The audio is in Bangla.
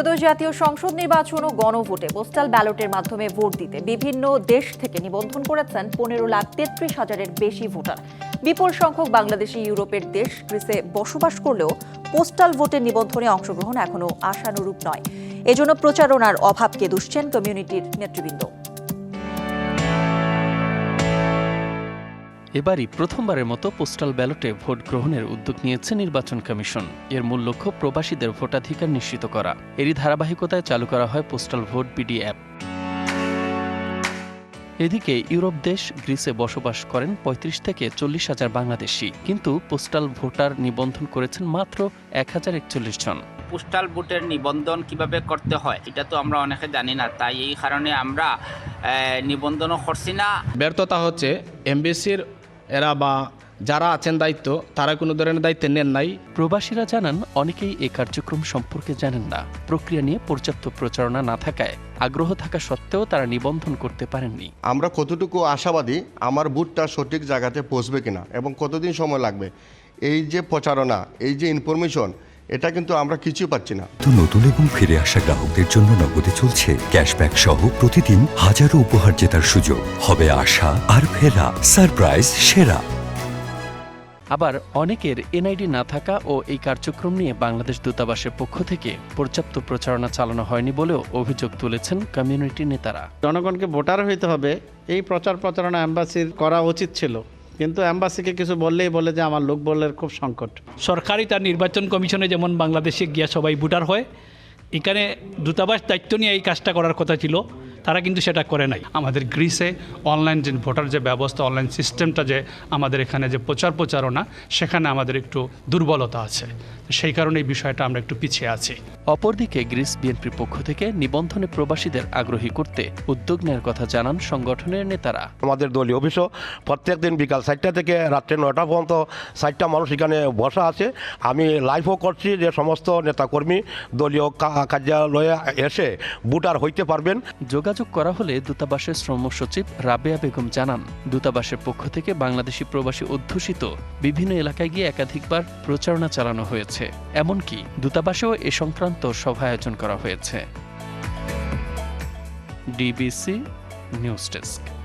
ত্রয়োদশ জাতীয় সংসদ নির্বাচন ও গণভোটে পোস্টাল ব্যালটের মাধ্যমে ভোট দিতে বিভিন্ন দেশ থেকে নিবন্ধন করেছেন পনেরো লাখ তেত্রিশ হাজারের বেশি ভোটার। বিপুল সংখ্যক বাংলাদেশি ইউরোপের দেশ গ্রিসে বসবাস করলেও পোস্টাল ভোটের নিবন্ধনে অংশগ্রহণ এখনও আশানুরূপ নয়। এজন্য প্রচারণার অভাবকে দুষছেন কমিউনিটির নেতৃবৃন্দ। এবারই প্রথমবারের মতো পোস্টাল ব্যালটে ভোট গ্রহণের উদ্যোগ নিয়েছে নির্বাচন কমিশন। এর মূল লক্ষ্য প্রবাসীদের ভোটাধিকার নিশ্চিত করা। এরই ধারাবাহিকতায় চালু করা হয় পোস্টাল ভোট বিডি অ্যাপ। এদিকে ইউরোপ দেশ গ্রিসে বসবাস করেন ৩৫ থেকে চল্লিশ হাজার বাংলাদেশি। কিন্তু পোস্টাল ভোটার নিবন্ধন করেছেন মাত্র এক হাজার একচল্লিশ জন। পোস্টাল ভোটের নিবন্ধন কীভাবে করতে হয় এটা তো আমরা অনেকে জানি না। তাই এই কারণে আমরা নিবন্ধনও করছি না। ব্যর্থতা হচ্ছে এমবিসির এরা বা যারা আছেন দায়িত্ব তারা কোনো ধরনের দায়িত্ব নেন নাই। প্রবাসীরা জানান অনেকেই এ কার্যক্রম সম্পর্কে জানেন না। প্রক্রিয়া নিয়ে পর্যাপ্ত প্রচারণা না থাকায় আগ্রহ থাকা সত্ত্বেও তারা নিবন্ধন করতে পারেননি। আমরা কতটুকু আশাবাদী আমার বুটটা সঠিক জায়গাতে পৌঁছবে কিনা এবং কতদিন সময় লাগবে? এই যে প্রচারণা এই যে ইনফরমেশন এটা কিন্তু আমরা কিছুই পাচ্ছি না। তো নতুন এবং ফিরে আসা গ্রাহকদের জন্য নগদে চলছে ক্যাশব্যাক সহ প্রতিদিন হাজারো উপহার জেতার সুযোগ। হবে আশা আর ফেরা সারপ্রাইজ সেরা। আবার অনেকের এনআইডি না থাকা ও এই কার্যক্রম নিয়ে বাংলাদেশ দূতাবাসের পক্ষ থেকে পর্যাপ্ত প্রচারণা চালানো হয়নি বলেও অভিযোগ তুলেছেন কমিউনিটি নেতারা। জনগণকে ভোটার হইতে হবে এই প্রচার প্রচারণা অ্যাম্বাসির করা উচিত ছিল। কিন্তু অ্যাম্বাসিকে কিছু বললেই বলে যে আমার লোক বললের খুব সংকট। সরকারি তার নির্বাচন কমিশনে যেমন বাংলাদেশে গিয়া সবাই ভোটার হয় এখানে দূতাবাস দায়িত্ব নিয়ে এই কাজটা করার কথা ছিল তারা কিন্তু সেটা করে নাই। আমাদের গ্রিসে অনলাইন যে ভোটার যে ব্যবস্থা অনলাইন সিস্টেমটা যে আমাদের এখানে যে প্রচার প্রচারণা সেখানে আমাদের একটু দুর্বলতা আছে। সেই কারণে এই বিষয়টা আমরা একটু পিছিয়ে আছি। অপরদিকে গ্রিস বিএনপির পক্ষ থেকে নিবন্ধনে প্রবাসীদের আগ্রহী করতে উদ্যোগ নেওয়ার কথা জানান সংগঠনের নেতারা। আমাদের দলীয় অফিসও প্রত্যেক দিন বিকাল চারটা থেকে রাত্রে নয়টা পর্যন্ত চারটা মানুষ এখানে বসা আছে। আমি লাইভও করছি যে সমস্ত নেতাকর্মী দলীয় কার্যালয়ে এসে ভোটার হইতে পারবেন। যোগাযোগ করা হলে দূতাবাসের শ্রম সচিব রাবেয়া বেগম জানান দূতাবাসের পক্ষ থেকে বাংলাদেশি প্রবাসী অধ্যুষিত বিভিন্ন এলাকায় গিয়ে একাধিকবার প্রচারণা চালানো হয়েছে এমনকি দূতাবাসেও এ সংক্রান্ত সভা আয়োজন করা হয়েছে। DBC news desk.